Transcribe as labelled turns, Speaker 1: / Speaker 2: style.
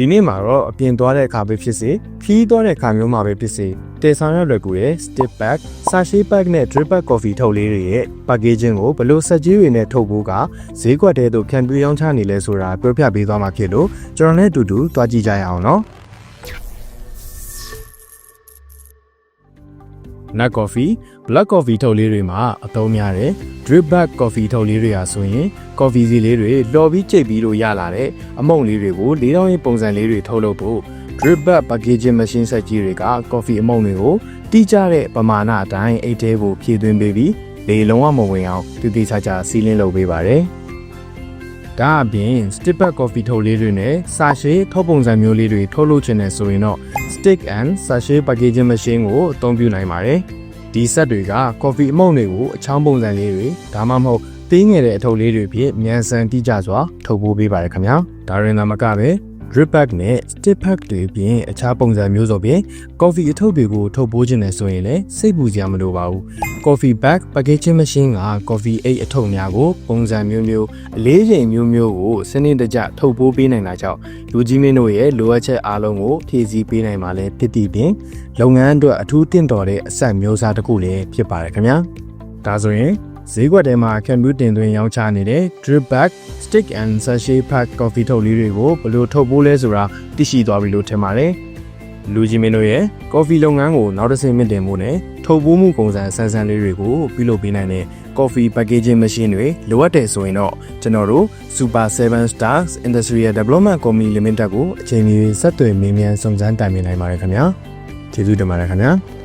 Speaker 1: ဒီနေ့မှာတော့အပြင်သွားတဲ့အခါပဲဖြစ်စေခီးသွားတဲ့အခါမျိုးမှာပဲဖြစ်စေတေဆောင်ရလွယ်ကူတဲ့ stick pack, sachet pack နဲ့ drip pack coffee ထုတ်လေးတွေရဲ့ packaging ကိုဘယ်လို့ဆက်ကြီးတွေနဲ့ထုတ်ဖို့ကဈေးကွက်ထဲသို့ဖြန့်ဖြူးရောင်းချနေလဲဆိုတာပြောပြပေးသွားမှာဖြစ်လို့ကျွန်တော်နဲ့အတူတူသွားကြည့်ကြရအောင်နော် nut coffee black coffee ထုတ်လေးတွေမှာအသုံးများတယ် drip bag coffee ထုတ်လေးတွေဟာဆိုရင် coffee စီလေးတွေလော်ပြီးကြိတ်ပြီးလို့ရလာတဲ့အမုံလေးတွေကိုလေးတောင်းရင်ပုံစံလေးတွေထုတ်လုပ်ဖို့ drip bag packaging machine ဆက်ကြီးတွေက coffee အမုံတွေကိုတိကျတဲ့ပမာဏအတိုင်းအိတ်ထဲကိုဖြည့်သွင်းပေးပြီးလေလုံးဝမဝင်အောင်တိတိကျကျစီးလင်းလုပ်ပေးပါတယ် ဒါအပြင် stick bag coffee ထုတ်လေးတွေနဲ့စာရှည်ထုတ်ပုံစံမျိုးလေးတွေထုတ်လုပ်ချင်တယ်ဆိုရင်တော့ stick and sachet packaging machine ကိုအသုံးပြုနိုင်ပါတယ်။ဒီဆက်တွေက coffee အမုန့်တွေကိုအချောင်းပုံစံလေးတွေဒါမှမဟုတ်သေးငယ်တဲ့အထုပ်လေးတွေဖြင့်မြန်ဆန်တိကျစွာထုတ်ပိုးပေးပါတယ်ခင်ဗျာ။ဒါရင်သာမကပဲ drip pack နဲ့ stick pack တွေပြင်အခြားပုံစံမျိုးစုံဖြင့် coffee အထုပ်တွေကိုထုတ်ပိုးခြင်းနဲ့ဆိုရင်လည်းစိတ်ပူစရာမလိုပါဘူး။ coffee bag packaging machine က coffee အိတ်အထုပ်များကိုပုံစံမျိုးမျိုးအလေးချိန်မျိုးမျိုးကိုစနစ်တကျထုတ်ပိုးပေးနိုင်တာကြောင့်လူကြီးမင်းတို့ရဲ့လိုအပ်ချက်အားလုံးကိုဖြည့်ဆည်းပေးနိုင်မှာလည်းဖြစ်ပြီးပြင်လုပ်ငန်းအတွက်အထူးတင့်တော်တဲ့အဆက်မျိုးစားတစ်ခုလည်းဖြစ်ပါတယ်ခင်ဗျာ။ဒါဆိုရင် ဈေးကွက်ထဲမှာကမ်ပြူတင်သွင်းရောင်းချနေတဲ့ drip bag stick and sachet pack coffee ထုတ်လေးတွေကိုဘယ်လိုထုတ်ပိုးလဲဆိုတာသိရှိသွားပြီလို့ထင်ပါတယ်။လူကြီးမင်းတို့ရဲ့ coffee လုပ်ငန်းကိုနောက်တစ်ဆင့်မြင့်တင်ဖို့နဲ့ထုတ်ပိုးမှုပုံစံဆန်းဆန်းလေးတွေကိုပြုလုပ်ပေးနိုင်တဲ့ coffee packaging machine တွေလိုအပ်တယ်ဆိုရင်တော့ကျွန်တော်တို့ Super 7 Stars Industrial Development Company Limited ကိုအချိန်မီဆက်သွယ်မေးမြန်းစုံစမ်းတိုင်ပင်နိုင်ပါတယ်ခင်ဗျာ။ကျေးဇူးတင်ပါတယ်ခင်ဗျာ။